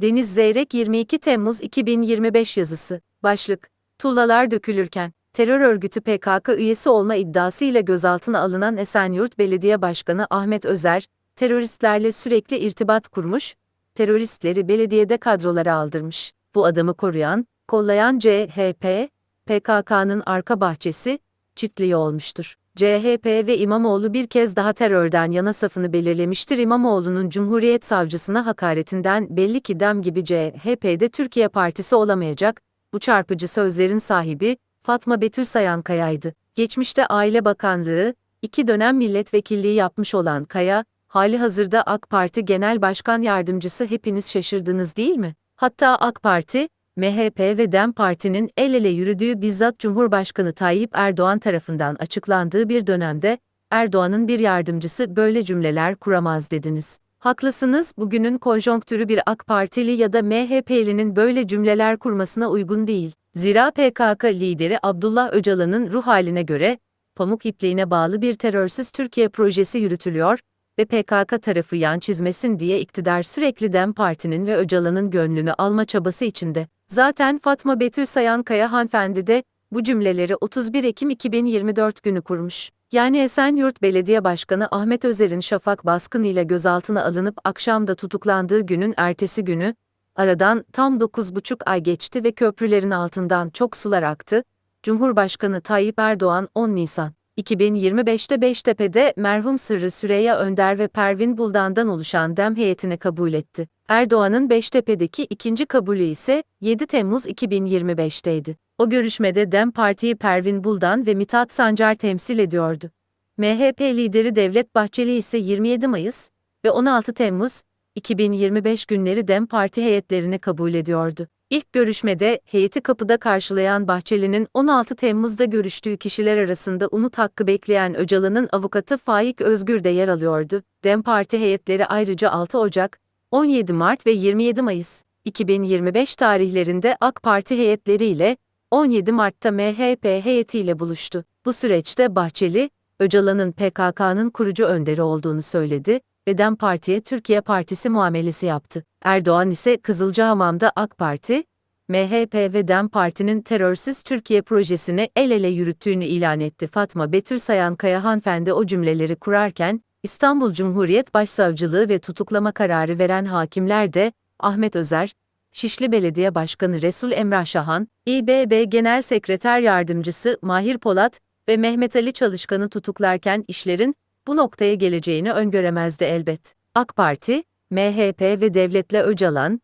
Deniz Zeyrek 22 Temmuz 2025 yazısı. Başlık. Tuğlalar dökülürken, terör örgütü PKK üyesi olma iddiasıyla gözaltına alınan Esenyurt Belediye Başkanı Ahmet Özer, teröristlerle sürekli irtibat kurmuş, teröristleri belediyede kadrolara aldırmış. Bu adamı koruyan, kollayan CHP, PKK'nın arka bahçesi, çiftliği olmuştur. CHP ve İmamoğlu bir kez daha terörden yana safını belirlemiştir. İmamoğlu'nun Cumhuriyet Savcısına hakaretinden belli ki dem gibi CHP'de Türkiye Partisi olamayacak, bu çarpıcı sözlerin sahibi Fatma Betül Sayankaya'ydı. Geçmişte Aile Bakanlığı, iki dönem milletvekilliği yapmış olan Kaya, hali hazırda AK Parti Genel Başkan Yardımcısı hepiniz şaşırdınız değil mi? Hatta AK Parti, MHP ve DEM Parti'nin el ele yürüdüğü bizzat Cumhurbaşkanı Tayyip Erdoğan tarafından açıklandığı bir dönemde, Erdoğan'ın bir yardımcısı böyle cümleler kuramaz dediniz. Haklısınız, bugünün konjonktürü bir AK Partili ya da MHP'linin böyle cümleler kurmasına uygun değil. Zira PKK lideri Abdullah Öcalan'ın ruh haline göre, pamuk ipliğine bağlı bir terörsüz Türkiye projesi yürütülüyor ve PKK tarafı yan çizmesin diye iktidar sürekli DEM Parti'nin ve Öcalan'ın gönlünü alma çabası içinde. Zaten Fatma Betül Sayankaya hanımefendi de bu cümleleri 31 Ekim 2024 günü kurmuş. Yani Esenyurt Belediye Başkanı Ahmet Özer'in şafak baskınıyla gözaltına alınıp akşamda tutuklandığı günün ertesi günü, aradan tam 9,5 ay geçti ve köprülerin altından çok sular aktı. Cumhurbaşkanı Tayyip Erdoğan 10 Nisan 2025'te Beştepe'de merhum Sırrı Süreyya Önder ve Pervin Buldan'dan oluşan DEM heyetini kabul etti. Erdoğan'ın Beştepe'deki ikinci kabulü ise 7 Temmuz 2025'teydi. O görüşmede DEM Parti'yi Pervin Buldan ve Mithat Sancar temsil ediyordu. MHP lideri Devlet Bahçeli ise 27 Mayıs ve 16 Temmuz 2025 günleri DEM Parti heyetlerini kabul ediyordu. İlk görüşmede heyeti kapıda karşılayan Bahçeli'nin 16 Temmuz'da görüştüğü kişiler arasında umut hakkı bekleyen Öcalan'ın avukatı Faik Özgür de yer alıyordu. DEM Parti heyetleri ayrıca 6 Ocak, 17 Mart ve 27 Mayıs 2025 tarihlerinde AK Parti heyetleriyle 17 Mart'ta MHP heyetiyle buluştu. Bu süreçte Bahçeli, Öcalan'ın PKK'nın kurucu önderi olduğunu söyledi ve DEM Parti'ye Türkiye Partisi muamelesi yaptı. Erdoğan ise Kızılcahamam'da AK Parti, MHP ve DEM Parti'nin terörsüz Türkiye projesini el ele yürüttüğünü ilan etti. Fatma Betül Sayankaya hanımefendi o cümleleri kurarken, İstanbul Cumhuriyet Başsavcılığı ve tutuklama kararı veren hakimler de, Ahmet Özer, Şişli Belediye Başkanı Resul Emrah Şahan, İBB Genel Sekreter Yardımcısı Mahir Polat ve Mehmet Ali Çalışkan'ı tutuklarken işlerin bu noktaya geleceğini öngöremezdi elbet. AK Parti, MHP ve Devletle Öcalan,